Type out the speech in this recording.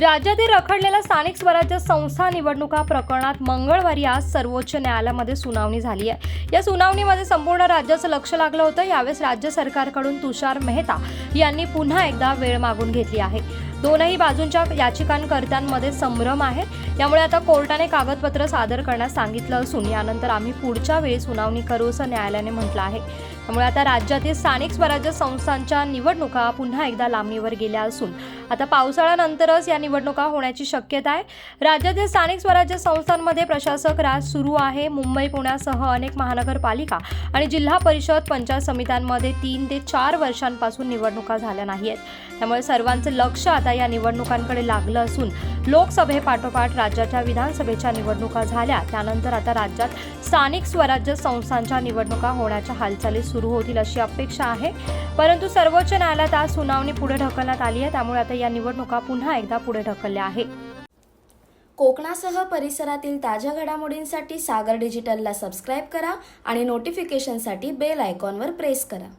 राज्यातील रखडलेल्या स्थानिक स्वराज्य संस्था निवडणुका प्रकरणात मंगळवारी आज सर्वोच्च न्यायालयामध्ये सुनावणी झाली आहे. या सुनावणीमध्ये संपूर्ण राज्याचं लक्ष लागलं होतं. यावेळेस राज्य सरकारकडून तुषार मेहता यांनी पुन्हा एकदा वेळ मागून घेतली आहे. दोनही बाजूंच्या याचिकांकर्त्यांमध्ये संभ्रम आहे. त्यामुळे आता कोर्टाने कागदपत्र सादर करण्यास सांगितलं असून यानंतर आम्ही पुढच्या वेळी सुनावणी करू असं न्यायालयाने म्हटलं आहे. त्यामुळे आता राज्यातील स्थानिक स्वराज्य संस्थांच्या निवडणुका पुन्हा एकदा लांबणीवर गेल्या असून आता पावसाळ्यानंतरच या निवडणुका होण्याची शक्यता आहे. राज्यातील स्थानिक स्वराज्य संस्थांमध्ये प्रशासक राज सुरू आहे. मुंबई पुण्यासह अनेक महानगरपालिका आणि जिल्हा परिषद पंचायत समित्यांमध्ये तीन ते चार वर्षांपासून निवडणुका झाल्या नाही आहेत त्यामुळे सर्वांचं लक्ष आता आता या निवडणुकांकडे लागलं असून लोकसभेपाठोपाठ राज्याच्या विधानसभेच्या निवडणुका झाल्या. त्यानंतर आता राज्यात स्थानिक स्वराज्य संस्थांच्या निवडणुका होण्याच्या हालचाली सुरू होतील अशी अपेक्षा आहे. परंतु सर्वोच्च न्यायालयात आज सुनावणी पुढे ढकलण्यात आली आहे. त्यामुळे आता या निवडणुका पुन्हा एकदा पुढे ढकलल्या आहे कोकणासह परिसरातील ताज्या घडामोडींसाठी सागर डिजिटलला सबस्क्राईब करा आणि नोटिफिकेशनसाठी बेल आयकॉनवर प्रेस करा.